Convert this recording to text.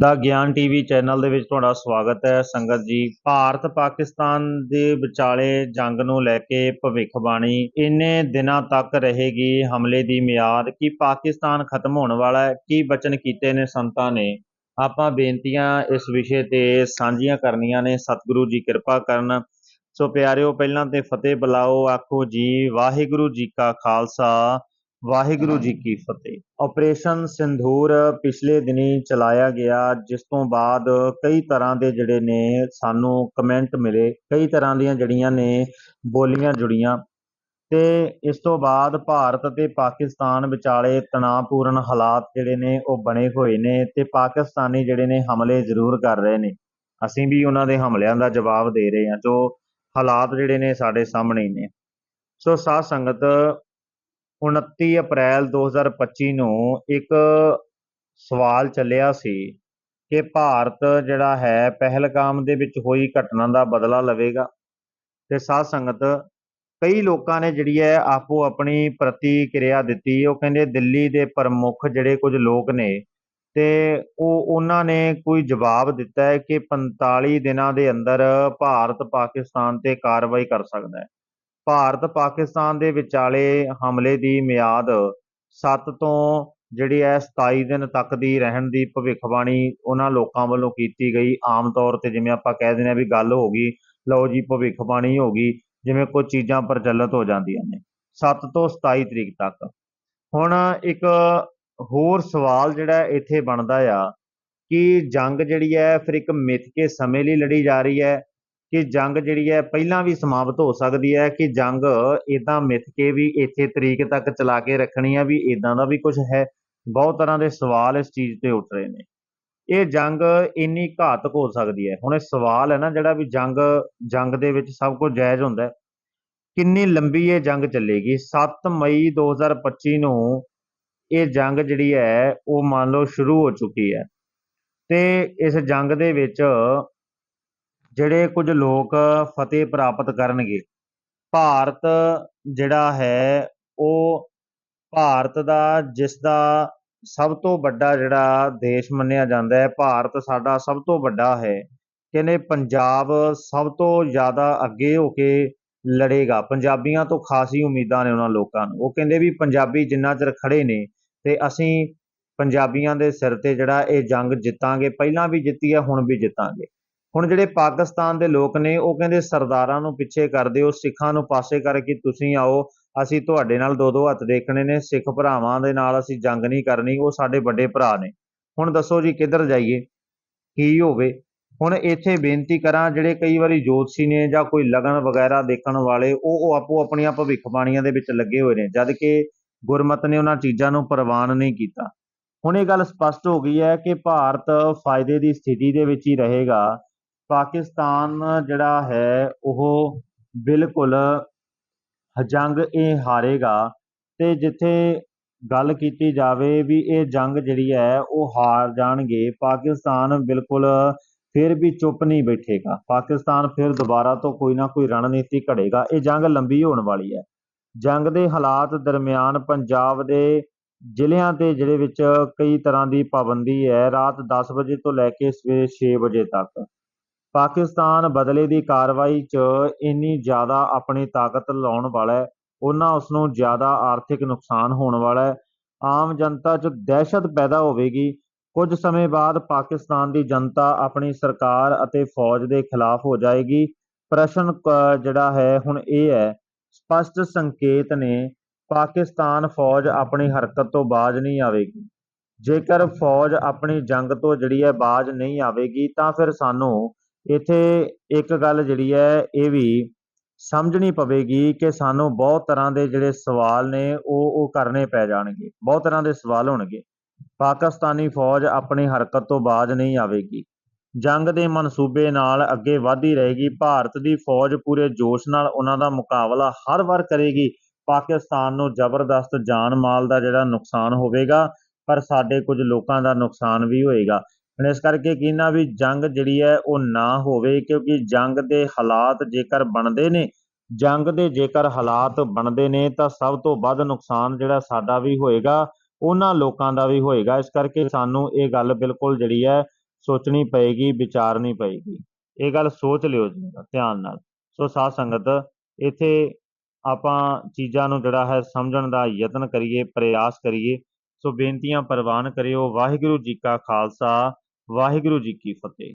ਦਾ ਗਿਆਨ TV channel ਦੇ ਵਿੱਚ ਤੁਹਾਡਾ ਸਵਾਗਤ ਹੈ। ਸੰਗਤ ਜੀ, ਭਾਰਤ ਪਾਕਿਸਤਾਨ ਦੇ ਵਿਚਾਲੇ ਜੰਗ ਨੂੰ ਲੈ ਕੇ ਭਵਿੱਖਬਾਣੀ ਇੰਨੇ ਦਿਨਾਂ ਤੱਕ ਰਹੇਗੀ ਹਮਲੇ ਦੀ ਮਿਆਦ, ਕਿ ਪਾਕਿਸਤਾਨ ਖਤਮ ਹੋਣ ਵਾਲਾ ਹੈ, ਕੀ ਬਚਨ ਕੀਤੇ ਨੇ ਸੰਤਾਂ ਨੇ? ਆਪਾਂ ਬੇਨਤੀਆਂ ਇਸ ਵਿਸ਼ੇ ਤੇ ਸਾਂਝੀਆਂ ਕਰਨੀਆਂ ਨੇ। ਸਤਿਗੁਰੂ ਜੀ ਕਿਰਪਾ ਕਰਨ। ਸੋ ਪਿਆਰਿਓ, ਪਹਿਲਾਂ ਤੇ ਫਤਿਹ ਬੁਲਾਓ, ਆਖੋ ਜੀ, ਵਾਹਿਗੁਰੂ ਜੀ ਕਾ ਖਾਲਸਾ। ਵਾਹਿਗੁਰੂ ਜੀ ਕੀ ਫਤਿਹ। ਆਪਰੇਸ਼ਨ ਸਿੰਧੂਰ ਪਿਛਲੇ ਦਿਨੀ ਚਲਾਇਆ ਗਿਆ ਜਿਸ ਤੋਂ ਬਾਅਦ ਕਈ ਤਰ੍ਹਾਂ ਦੇ ਜਿਹੜੇ ਨੇ ਸਾਨੂੰ ਕਮੈਂਟ ਮਿਲੇ। ਕਈ ਤਰ੍ਹਾਂ ਦੀਆਂ ਜਿਹੜੀਆਂ ਨੇ ਬੋਲੀਆਂ ਜੁੜੀਆਂ। ਤੇ ਇਸ ਤੋਂ ਬਾਅਦ ਭਾਰਤ ਅਤੇ ਪਾਕਿਸਤਾਨ ਵਿਚਾਲੇ ਤਣਾਅਪੂਰਨ ਹਾਲਾਤ ਜਿਹੜੇ ਨੇ ਉਹ ਬਣੇ ਹੋਏ ਨੇ ਤੇ ਪਾਕਿਸਤਾਨੀ ਜਿਹੜੇ ਨੇ ਹਮਲੇ ਜ਼ਰੂਰ ਕਰ ਰਹੇ ਨੇ। ਅਸੀਂ ਵੀ ਉਹਨਾਂ ਦੇ ਹਮਲਿਆਂ ਦਾ ਜਵਾਬ ਦੇ ਰਹੇ ਹਾਂ ਜੋ ਹਾਲਾਤ ਜਿਹੜੇ ਨੇ ਸਾਡੇ ਸਾਹਮਣੇ ਨੇ। ਸੋ ਸਾਧ ਸੰਗਤ 29 ਅਪ੍ਰੈਲ 2025 ਨੂੰ ਇੱਕ ਸਵਾਲ ਚੱਲਿਆ ਸੀ ਕਿ ਭਾਰਤ ਜਿਹੜਾ ਹੈ ਪਹਿਲਗਾਮ ਦੇ ਵਿੱਚ ਹੋਈ ਘਟਨਾ ਦਾ ਬਦਲਾ ਲਵੇਗਾ। ਤੇ ਸਾਧ ਸੰਗਤ, ਕਈ ਲੋਕਾਂ ਨੇ ਜਿਹੜੀ ਹੈ ਆਪੋ ਆਪਣੀ ਪ੍ਰਤੀਕਿਰਿਆ ਦਿੱਤੀ। ਉਹ ਕਹਿੰਦੇ ਦਿੱਲੀ ਦੇ ਪ੍ਰਮੁੱਖ ਜਿਹੜੇ ਕੁਝ ਲੋਕ ਨੇ ਤੇ ਉਹ ਉਹਨਾਂ ਨੇ ਕੋਈ ਜਵਾਬ ਦਿੱਤਾ ਹੈ ਕਿ 45 ਦਿਨਾਂ ਦੇ ਅੰਦਰ ਭਾਰਤ ਪਾਕਿਸਤਾਨ ਤੇ ਕਾਰਵਾਈ ਕਰ ਸਕਦਾ ਹੈ। ਭਾਰਤ ਪਾਕਿਸਤਾਨ ਦੇ ਵਿਚਾਲੇ ਹਮਲੇ ਦੀ ਮਿਆਦ 7 ਤੋਂ ਜਿਹੜੀ ਹੈ 27 ਦਿਨ ਤੱਕ ਦੀ ਰਹਿਣ ਦੀ ਭਵਿੱਖਬਾਣੀ ਉਹਨਾਂ ਲੋਕਾਂ ਵੱਲੋਂ ਕੀਤੀ ਗਈ। ਆਮ ਤੌਰ ਤੇ ਜਿਵੇਂ ਆਪਾਂ ਕਹਿ ਦਿੰਦੇ ਆ ਵੀ ਗੱਲ ਹੋ ਗਈ, ਲਓ ਜੀ ਭਵਿੱਖਬਾਣੀ ਹੋ ਗਈ, ਜਿਵੇਂ ਕੁਝ ਚੀਜ਼ਾਂ ਪ੍ਰਚਲਿਤ ਹੋ ਜਾਂਦੀਆਂ ਨੇ। 7 ਤੋਂ 27 ਤਰੀਕ ਤੱਕ। ਹੁਣ ਇੱਕ ਹੋਰ ਸਵਾਲ ਜਿਹੜਾ ਇੱਥੇ ਬਣਦਾ ਆ ਕਿ ਜੰਗ ਜਿਹੜੀ ਹੈ ਫਿਰ ਇੱਕ ਮਿੱਥ ਕੇ ਸਮੇਂ ਲਈ ਲੜੀ ਜਾ ਰਹੀ ਹੈ। ਕਿ ਜੰਗ ਜਿਹੜੀ ਹੈ ਪਹਿਲਾਂ ਵੀ ਸਮਾਪਤ ਹੋ ਸਕਦੀ ਹੈ, ਕਿ ਜੰਗ ਇਦਾਂ ਮਿੱਥ ਕੇ ਵੀ ਇੱਥੇ ਤਰੀਕ ਤੱਕ ਚਲਾ ਕੇ ਰੱਖਣੀ ਹੈ ਵੀ ਇਦਾਂ ਦਾ ਵੀ ਕੁਝ ਹੈ। ਬਹੁਤ ਤਰ੍ਹਾਂ ਦੇ ਸਵਾਲ ਇਸ ਚੀਜ਼ ਤੇ ਉੱਠ ਰਹੇ ਨੇ। ਇਹ ਜੰਗ ਇੰਨੀ ਘਾਤਕ ਹੋ ਸਕਦੀ ਹੈ। ਹੁਣ ਇਹ ਸਵਾਲ ਹੈ ਨਾ ਜਿਹੜਾ ਵੀ ਜੰਗ ਜੰਗ ਦੇ ਵਿੱਚ ਸਭ ਕੁਝ ਜਾਇਜ਼ ਹੁੰਦਾ ਹੈ। ਕਿੰਨੀ ਲੰਬੀ ਇਹ ਜੰਗ ਚੱਲੇਗੀ? 7 ਮਈ 2025 ਨੂੰ ਇਹ ਜੰਗ ਜਿਹੜੀ ਹੈ, ਉਹ ਮੰਨ ਲਓ ਸ਼ੁਰੂ ਹੋ ਚੁੱਕੀ ਹੈ। ਤੇ ਇਸ ਜੰਗ ਦੇ ਵਿੱਚ ਜਿਹੜੇ ਕੁਝ ਲੋਕ ਫਤਿਹ ਪ੍ਰਾਪਤ ਕਰਨਗੇ, ਭਾਰਤ ਜਿਹੜਾ ਹੈ, ਉਹ ਭਾਰਤ ਦਾ, ਜਿਸ ਦਾ ਸਭ ਤੋਂ ਵੱਡਾ ਜਿਹੜਾ ਦੇਸ਼ ਮੰਨਿਆ ਜਾਂਦਾ ਹੈ, ਭਾਰਤ ਸਾਡਾ ਸਭ ਤੋਂ ਵੱਡਾ ਹੈ, ਕਹਿੰਦੇ ਪੰਜਾਬ ਸਭ ਤੋਂ ਜ਼ਿਆਦਾ ਅੱਗੇ ਹੋ ਕੇ ਲੜੇਗਾ। ਪੰਜਾਬੀਆਂ ਤੋਂ ਖਾਸੀ ਉਮੀਦਾਂ ਨੇ ਉਹਨਾਂ ਲੋਕਾਂ ਨੂੰ। ਉਹ ਕਹਿੰਦੇ ਵੀ ਪੰਜਾਬੀ ਜਿੰਨਾ ਚਿਰ ਖੜੇ ਨੇ, ਤੇ ਅਸੀਂ ਪੰਜਾਬੀਆਂ ਦੇ ਸਿਰ ਤੇ ਜਿਹੜਾ ਇਹ ਜੰਗ ਜਿੱਤਾਂਗੇ, ਪਹਿਲਾਂ ਵੀ ਜਿੱਤੀ ਹੈ, ਹੁਣ ਵੀ ਜਿੱਤਾਂਗੇ। ਹੁਣ ਜਿਹੜੇ ਪਾਕਿਸਤਾਨ ਦੇ ਲੋਕ ਨੇ, ਉਹ ਕਹਿੰਦੇ ਸਰਦਾਰਾਂ ਨੂੰ ਪਿੱਛੇ ਕਰਦੇ ਹੋ ਸਿੱਖਾਂ ਨੂੰ ਪਾਸੇ ਕਰਕੇ ਤੁਸੀਂ ਆਓ, ਅਸੀਂ ਤੁਹਾਡੇ ਨਾਲ ਦੋ ਦੋ ਹੱਥ ਦੇਖਣੇ ਨੇ, ਸਿੱਖ ਭਰਾਵਾਂ ਦੇ ਨਾਲ ਅਸੀਂ ਜੰਗ ਨਹੀਂ ਕਰਨੀ, ਉਹ ਸਾਡੇ ਵੱਡੇ ਭਰਾ ਨੇ। ਹੁਣ ਦੱਸੋ ਜੀ, ਕਿੱਧਰ ਜਾਈਏ? ਕੀ ਹੋਵੇ? ਹੁਣ ਇੱਥੇ ਬੇਨਤੀ ਕਰਾਂ, ਜਿਹੜੇ ਕਈ ਵਾਰੀ ਜੋਤਸ਼ੀ ਨੇ ਜਾਂ ਕੋਈ ਲਗਨ ਵਗੈਰਾ ਦੇਖਣ ਵਾਲੇ, ਉਹ ਉਹ ਆਪੋ ਆਪਣੀਆਂ ਭਵਿੱਖਬਾਣੀਆਂ ਦੇ ਵਿੱਚ ਲੱਗੇ ਹੋਏ ਨੇ, ਜਦ ਕਿ ਗੁਰਮਤ ਨੇ ਉਹਨਾਂ ਚੀਜ਼ਾਂ ਨੂੰ ਪ੍ਰਵਾਨ ਨਹੀਂ ਕੀਤਾ। ਹੁਣ ਇਹ ਗੱਲ ਸਪਸ਼ਟ ਹੋ ਗਈ ਹੈ ਕਿ ਭਾਰਤ ਫਾਇਦੇ ਦੀ ਸਥਿਤੀ ਦੇ ਵਿੱਚ ਹੀ ਰਹੇਗਾ। ਪਾਕਿਸਤਾਨ ਜਿਹੜਾ ਹੈ, ਉਹ ਬਿਲਕੁਲ ਜੰਗ ਇਹ ਹਾਰੇਗਾ ਤੇ ਜਿੱਥੇ ਗੱਲ ਕੀਤੀ ਜਾਵੇ ਵੀ ਇਹ ਜੰਗ ਜਿਹੜੀ ਹੈ, ਉਹ ਹਾਰ ਜਾਣਗੇ, ਪਾਕਿਸਤਾਨ ਬਿਲਕੁਲ ਫਿਰ ਵੀ ਚੁੱਪ ਨਹੀਂ ਬੈਠੇਗਾ। ਪਾਕਿਸਤਾਨ ਫਿਰ ਦੁਬਾਰਾ ਤੋਂ ਕੋਈ ਨਾ ਕੋਈ ਰਣਨੀਤੀ ਘੜੇਗਾ। ਇਹ ਜੰਗ ਲੰਬੀ ਹੋਣ ਵਾਲੀ ਹੈ। ਜੰਗ ਦੇ ਹਾਲਾਤ ਦਰਮਿਆਨ ਪੰਜਾਬ ਦੇ ਜ਼ਿਲ੍ਹਿਆਂ ਤੇ ਜਿਹੜੇ ਵਿੱਚ ਕਈ ਤਰ੍ਹਾਂ ਦੀ ਪਾਬੰਦੀ ਹੈ, ਰਾਤ 10 ਵਜੇ ਤੋਂ ਲੈ ਕੇ ਸਵੇਰੇ 6 ਵਜੇ ਤੱਕ। ਪਾਕਿਸਤਾਨ ਬਦਲੇ ਦੀ ਕਾਰਵਾਈ 'ਚ ਇੰਨੀ ਜ਼ਿਆਦਾ ਆਪਣੀ ਤਾਕਤ ਲਾਉਣ ਵਾਲਾ ਹੈ, ਉਹਨਾਂ ਉਸ ਨੂੰ ਜ਼ਿਆਦਾ ਆਰਥਿਕ ਨੁਕਸਾਨ ਹੋਣ ਵਾਲਾ ਹੈ। ਆਮ ਜਨਤਾ 'ਚ ਦਹਿਸ਼ਤ ਪੈਦਾ ਹੋਵੇਗੀ। ਕੁਝ ਸਮੇਂ ਬਾਅਦ ਪਾਕਿਸਤਾਨ ਦੀ ਜਨਤਾ ਆਪਣੀ ਸਰਕਾਰ ਅਤੇ ਫੌਜ ਦੇ ਖਿਲਾਫ ਹੋ ਜਾਏਗੀ। ਪ੍ਰਸ਼ਨ ਜਿਹੜਾ ਹੈ, ਹੁਣ ਇਹ ਹੈ, ਸਪਸ਼ਟ ਸੰਕੇਤ ਨੇ, ਪਾਕਿਸਤਾਨ ਫੌਜ ਆਪਣੀ ਹਰਕਤ ਤੋਂ ਬਾਜ ਨਹੀਂ ਆਵੇਗੀ। ਜੇਕਰ ਫੌਜ ਆਪਣੀ ਜੰਗ ਤੋਂ ਜਿਹੜੀ ਹੈ ਬਾਜ ਨਹੀਂ ਆਵੇਗੀ, ਤਾਂ ਫਿਰ ਸਾਨੂੰ ਇੱਥੇ ਇੱਕ ਗੱਲ ਜਿਹੜੀ ਹੈ, ਇਹ ਵੀ ਸਮਝਣੀ ਪਵੇਗੀ ਕਿ ਸਾਨੂੰ ਬਹੁਤ ਤਰ੍ਹਾਂ ਦੇ ਜਿਹੜੇ ਸਵਾਲ ਨੇ, ਉਹ ਉਹ ਕਰਨੇ ਪੈ ਜਾਣਗੇ। ਬਹੁਤ ਤਰ੍ਹਾਂ ਦੇ ਸਵਾਲ ਹੋਣਗੇ। ਪਾਕਿਸਤਾਨੀ ਫੌਜ ਆਪਣੀ ਹਰਕਤ ਤੋਂ ਬਾਜ ਨਹੀਂ ਆਵੇਗੀ। ਜੰਗ ਦੇ ਮਨਸੂਬੇ ਨਾਲ ਅੱਗੇ ਵਧਦੀ ਰਹੇਗੀ। ਭਾਰਤ ਦੀ ਫੌਜ ਪੂਰੇ ਜੋਸ਼ ਨਾਲ ਉਹਨਾਂ ਦਾ ਮੁਕਾਬਲਾ ਹਰ ਵਾਰ ਕਰੇਗੀ। ਪਾਕਿਸਤਾਨ ਨੂੰ ਜ਼ਬਰਦਸਤ ਜਾਨ ਮਾਲ ਦਾ ਜਿਹੜਾ ਨੁਕਸਾਨ ਹੋਵੇਗਾ, ਪਰ ਸਾਡੇ ਕੁਝ ਲੋਕਾਂ ਦਾ ਨੁਕਸਾਨ ਵੀ ਹੋਏਗਾ। ਹੁਣ ਇਸ ਕਰਕੇ ਕਹਿੰਦਾ ਵੀ ਜੰਗ ਜਿਹੜੀ ਹੈ ਉਹ ਨਾ ਹੋਵੇ, ਕਿਉਂਕਿ ਜੰਗ ਦੇ ਹਾਲਾਤ ਜੇਕਰ ਬਣਦੇ ਨੇ, ਜੰਗ ਦੇ ਜੇਕਰ ਹਾਲਾਤ ਬਣਦੇ ਨੇ, ਤਾਂ ਸਭ ਤੋਂ ਵੱਧ ਨੁਕਸਾਨ ਜਿਹੜਾ ਸਾਡਾ ਵੀ ਹੋਏਗਾ, ਉਹਨਾਂ ਲੋਕਾਂ ਦਾ ਵੀ ਹੋਏਗਾ। ਇਸ ਕਰਕੇ ਸਾਨੂੰ ਇਹ ਗੱਲ ਬਿਲਕੁਲ ਜਿਹੜੀ ਹੈ ਸੋਚਣੀ ਪਏਗੀ, ਵਿਚਾਰਨੀ ਪਏਗੀ। ਇਹ ਗੱਲ ਸੋਚ ਲਿਓ ਜੀ, ਧਿਆਨ ਨਾਲ। ਸੋ ਸਾਧ ਸੰਗਤ, ਇੱਥੇ ਆਪਾਂ ਚੀਜ਼ਾਂ ਨੂੰ ਜਿਹੜਾ ਹੈ ਸਮਝਣ ਦਾ ਯਤਨ ਕਰੀਏ, ਪ੍ਰਯਾਸ ਕਰੀਏ। ਸੋ ਬੇਨਤੀਆਂ ਪ੍ਰਵਾਨ ਕਰਿਓ। ਵਾਹਿਗੁਰੂ ਜੀ ਕਾ ਖਾਲਸਾ। ਵਾਹਿਗੁਰੂ ਜੀ ਕੀ ਫਤਿਹ।